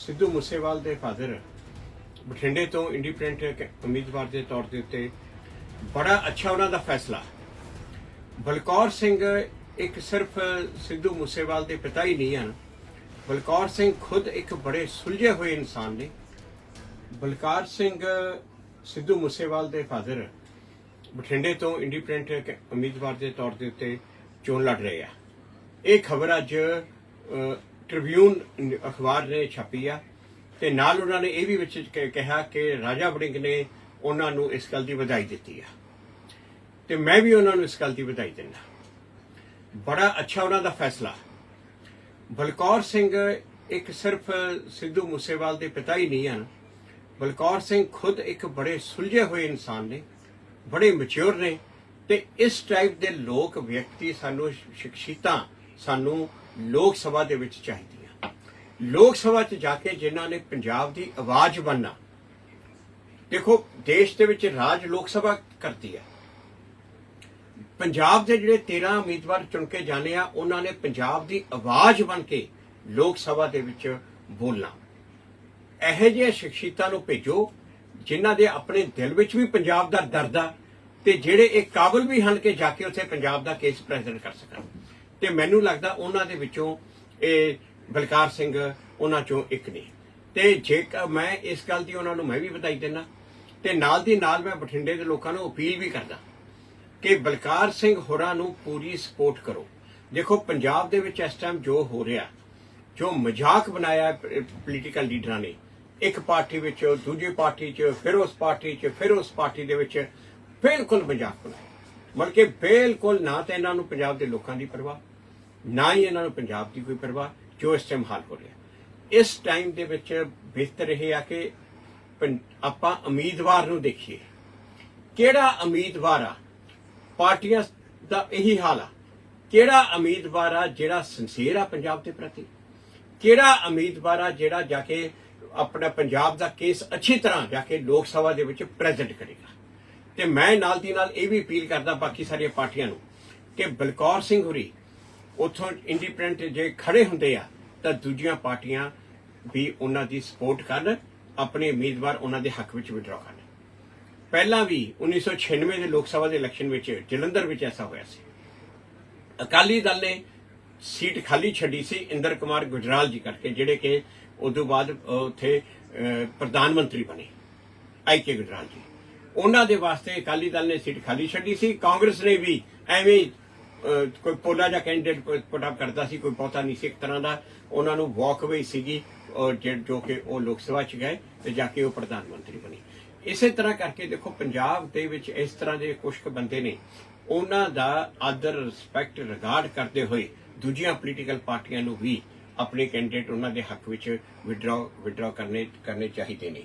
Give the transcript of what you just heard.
ਸਿੱਧੂ ਮੂਸੇਵਾਲ ਦੇ ਫਾਦਰ ਬਠਿੰਡੇ ਤੋਂ ਇੰਡੀਪੈਂਡੈਂਟ ਉਮੀਦਵਾਰ ਦੇ ਤੌਰ ਦੇ ਉੱਤੇ ਬੜਾ ਅੱਛਾ ਉਹਨਾਂ ਦਾ ਫੈਸਲਾ। ਬਲਕੌਰ ਸਿੰਘ ਇੱਕ ਸਿਰਫ ਸਿੱਧੂ ਮੂਸੇਵਾਲ ਦੇ ਪਿਤਾ ਹੀ ਨਹੀਂ ਹਨ। ਬਲਕੌਰ ਸਿੰਘ ਖੁਦ ਇੱਕ ਬੜੇ ਸੁਲਝੇ ਹੋਏ ਇਨਸਾਨ ਨੇ। ਬਲਕਾਰ ਸਿੰਘ ਸਿੱਧੂ ਮੂਸੇਵਾਲ ਦੇ ਫਾਦਰ ਬਠਿੰਡੇ ਤੋਂ ਇੰਡੀਪੈਂਡੈਂਟ ਉਮੀਦਵਾਰ ਦੇ ਤੌਰ ਦੇ ਉੱਤੇ ਚੋਣ ਲੜ ਰਹੇ ਆ। ਇਹ ਖਬਰ ਅੱਜ ਟ੍ਰਿਬਿਊਨ ਅਖਬਾਰ ਨੇ ਛਾਪੀ ਆ ਤੇ ਨਾਲ ਉਹਨਾਂ ਨੇ ਇਹ ਵੀ ਵਿੱਚ ਕਿਹਾ ਕਿ ਰਾਜਾ ਵੜਿੰਗ ਨੇ ਉਹਨਾਂ ਨੂੰ ਇਸ ਗੱਲ ਦੀ ਵਧਾਈ ਦਿੱਤੀ ਆ। ਤੇ ਮੈਂ ਵੀ ਉਹਨਾਂ ਨੂੰ ਇਸ ਗੱਲ ਦੀ ਵਧਾਈ ਦਿੰਦਾ ਬੜਾ ਅੱਛਾ ਉਹਨਾਂ ਦਾ ਫੈਸਲਾ। ਬਲਕੌਰ ਸਿੰਘ ਇੱਕ ਸਿਰਫ ਸਿੱਧੂ ਮੂਸੇਵਾਲ ਦੇ ਪਿਤਾ ਹੀ ਨਹੀਂ ਹਨ। ਬਲਕੌਰ ਸਿੰਘ ਖੁਦ ਇੱਕ ਬੜੇ ਸੁਲਝੇ ਹੋਏ ਇਨਸਾਨ ਨੇ, ਬੜੇ ਮੈਚੁਰ ਨੇ ਤੇ ਇਸ ਟਾਈਪ ਦੇ ਲੋਕ ਵਿਅਕਤੀ ਸਾਨੂੰ ਸ਼ਖਸੀਅਤਾਂ ਸਾਨੂੰ ਲੋਕ ਸਭਾ ਦੇ ਵਿੱਚ ਚਾਹੀਦੀਆਂ। ਲੋਕ ਸਭਾ 'ਚ ਜਾ ਕੇ ਜਿਨ੍ਹਾਂ ਨੇ ਪੰਜਾਬ ਦੀ ਆਵਾਜ਼ ਬਣਨਾ, ਦੇਖੋ ਦੇਸ਼ ਦੇ ਵਿੱਚ ਰਾਜ ਲੋਕ ਸਭਾ ਕਰਦੀ ਹੈ। ਪੰਜਾਬ ਦੇ ਜਿਹੜੇ 13 ਉਮੀਦਵਾਰ ਚੁਣ ਕੇ ਜਾਣੇ ਆ, ਉਹਨਾਂ ਨੇ ਪੰਜਾਬ ਦੀ ਆਵਾਜ਼ ਬਣ ਕੇ ਲੋਕ ਸਭਾ ਦੇ ਵਿੱਚ ਬੋਲਣਾ। ਇਹੋ ਜਿਹੇ ਸ਼ਖਸੀਅਤਾਂ ਨੂੰ ਭੇਜੋ, ਜਿਨ੍ਹਾਂ ਦੇ ਆਪਣੇ ਦਿਲ ਵਿੱਚ ਵੀ ਪੰਜਾਬ ਦਾ ਦਰਦ ਆ ਤੇ ਜਿਹੜੇ ਇਹ ਕਾਬਲ ਵੀ ਹਨ ਕਿ ਜਾ ਕੇ ਉੱਥੇ ਪੰਜਾਬ ਦਾ ਕੇਸ ਪ੍ਰੈਜ਼ੈਂਟ ਕਰ ਸਕਣ। ਤੇ ਮੈਨੂੰ ਲੱਗਦਾ ਉਹਨਾਂ ਦੇ ਵਿੱਚੋਂ ਇਹ ਬਲਕਾਰ ਸਿੰਘ ਉਹਨਾਂ ਚੋਂ ਇੱਕ ਨੇ। ਤੇ ਜੇ ਮੈਂ ਇਸ ਗੱਲ ਦੀ ਉਹਨਾਂ ਨੂੰ ਮੈਂ ਵੀ ਵਧਾਈ ਦਿੰਦਾ ਤੇ ਨਾਲ ਦੀ ਨਾਲ ਮੈਂ ਬਠਿੰਡੇ ਦੇ ਲੋਕਾਂ ਨੂੰ ਅਪੀਲ ਵੀ ਕਰਦਾ ਕਿ ਬਲਕਾਰ ਸਿੰਘ ਹੋਰਾਂ ਨੂੰ ਪੂਰੀ ਸਪੋਰਟ ਕਰੋ। ਦੇਖੋ, ਪੰਜਾਬ ਦੇ ਵਿੱਚ ਇਸ ਟਾਈਮ ਜੋ ਹੋ ਰਿਹਾ, ਜੋ ਮਜ਼ਾਕ ਬਣਾਇਆ ਪੋਲੀਟੀਕਲ ਲੀਡਰਾਂ ਨੇ, ਇੱਕ ਪਾਰਟੀ ਵਿੱਚ, ਦੂਜੀ ਪਾਰਟੀ 'ਚ, ਫਿਰ ਉਸ ਪਾਰਟੀ 'ਚ, ਫਿਰ ਉਸ ਪਾਰਟੀ ਦੇ ਵਿੱਚ ਬਿਲਕੁਲ ਮਜ਼ਾਕ ਬਣਾਇਆ। ਮਤਲਬ ਬਿਲਕੁਲ ਨਾ ਤਾਂ ਇਹਨਾਂ ਨੂੰ ਪੰਜਾਬ ਦੇ ਲੋਕਾਂ ਦੀ ਪਰਵਾਹ ਨਾ ਹੀ ਇਹਨਾਂ ਨੂੰ ਪੰਜਾਬ ਦੀ ਕੋਈ ਪਰਵਾਹ ਜੋ ਇਸ ਟਾਈਮ ਹਾਲ ਹੋ ਰਿਹਾ। ਇਸ ਟਾਈਮ ਦੇ ਵਿੱਚ ਬਿਹਤਰ ਇਹ ਆ ਕਿ ਆਪਾਂ ਉਮੀਦਵਾਰ ਨੂੰ ਦੇਖੀਏ। ਕਿਹੜਾ ਉਮੀਦਵਾਰ ਆ? ਪਾਰਟੀਆਂ ਦਾ ਇਹੀ ਹਾਲ ਆ। ਕਿਹੜਾ ਉਮੀਦਵਾਰ ਆ ਜਿਹੜਾ ਸਿੰਸੀਅਰ ਆ ਪੰਜਾਬ ਦੇ ਪ੍ਰਤੀ? ਕਿਹੜਾ ਉਮੀਦਵਾਰ ਆ ਜਿਹੜਾ ਜਾ ਕੇ ਆਪਣਾ ਪੰਜਾਬ ਦਾ ਕੇਸ ਅੱਛੀ ਤਰ੍ਹਾਂ ਜਾ ਕੇ ਲੋਕ ਸਭਾ ਦੇ ਵਿੱਚ ਪ੍ਰੈਜ਼ੈਂਟ ਕਰੇਗਾ? ਤੇ ਮੈਂ ਨਾਲ ਦੀ ਨਾਲ ਇਹ ਵੀ ਅਪੀਲ ਕਰਦਾ ਬਾਕੀ ਸਾਰੀਆਂ ਪਾਰਟੀਆਂ ਨੂੰ ਕਿ ਬਲਕੌਰ ਸਿੰਘ ਹੁਰੀ ਉੱਥੋਂ ਇੰਡੀਪੈਂਡੈਂਟ ਜੇ ਖੜੇ ਹੁੰਦੇ ਆ, ਤਾਂ ਦੂਜੀਆਂ ਪਾਰਟੀਆਂ ਵੀ ਉਹਨਾਂ ਦੀ ਸਪੋਰਟ ਕਰਨ, ਆਪਣੇ ਉਮੀਦਵਾਰ ਉਹਨਾਂ ਦੇ ਹੱਕ ਵਿੱਚ ਵਿਡਰਾ ਕਰਨ। ਪਹਿਲਾਂ ਵੀ 1996 ਦੇ ਲੋਕ ਸਭਾ ਦੇ ਇਲੈਕਸ਼ਨ ਵਿੱਚ ਜਲੰਧਰ ਵਿੱਚ ਐਸਾ ਹੋਇਆ ਸੀ। ਅਕਾਲੀ ਦਲ ਨੇ ਸੀਟ ਖਾਲੀ ਛੱਡੀ ਸੀ ਇੰਦਰ ਕੁਮਾਰ ਗੁਜਰਾਲ ਜੀ ਕਰਕੇ, ਜਿਹੜੇ ਕਿ ਉਦੋਂ ਬਾਅਦ ਉੱਥੇ ਪ੍ਰਧਾਨ ਮੰਤਰੀ ਬਣੇ, ਆਈ ਕੇ ਗੁਜਰਾਲ ਜੀ। ਉਹਨਾਂ ਦੇ ਵਾਸਤੇ ਅਕਾਲੀ ਦਲ ਨੇ ਸੀਟ ਖਾਲੀ ਛੱਡੀ ਸੀ, ਕਾਂਗਰਸ ਨੇ ਵੀ ਐਵੇਂ ਕੋਈ ਪੋਲਾ ਜਾਂ ਕੈਂਡੀਡੇਟ ਪੁੱਟ ਅਪ ਕਰਦਾ ਸੀ, ਕੋਈ ਬਹੁਤਾ ਨਹੀਂ ਸੀ ਇੱਕ ਤਰ੍ਹਾਂ ਦਾ। ਉਹਨਾਂ ਨੂੰ ਵਾਕਵੇ ਸੀਗੀ ਔਰ ਜੋ ਕਿ ਉਹ ਲੋਕ ਸਭਾ ਚ ਗਏ ਤੇ ਜਾ ਕੇ ਉਹ ਪ੍ਰਧਾਨ ਮੰਤਰੀ ਬਣੇ। ਇਸੇ ਤਰ੍ਹਾਂ ਕਰਕੇ ਦੇਖੋ, ਪੰਜਾਬ ਦੇ ਵਿੱਚ ਇਸ ਤਰ੍ਹਾਂ ਦੇ ਕੁਝ ਕੁ ਬੰਦੇ ਨੇ। ਉਹਨਾਂ ਦਾ ਆਦਰ ਰਿਸਪੈਕਟ ਰਿਗਾਰਡ ਕਰਦੇ ਹੋਏ ਦੂਜੀਆਂ ਪੋਲੀਟੀਕਲ ਪਾਰਟੀਆਂ ਨੂੰ ਵੀ ਆਪਣੇ ਕੈਂਡੀਡੇਟ ਉਹਨਾਂ ਦੇ ਹੱਕ ਵਿੱਚ ਵਿਡਰਾ ਵਿਡਰਾ ਕਰਨੇ ਕਰਨੇ ਚਾਹੀਦੇ ਨੇ।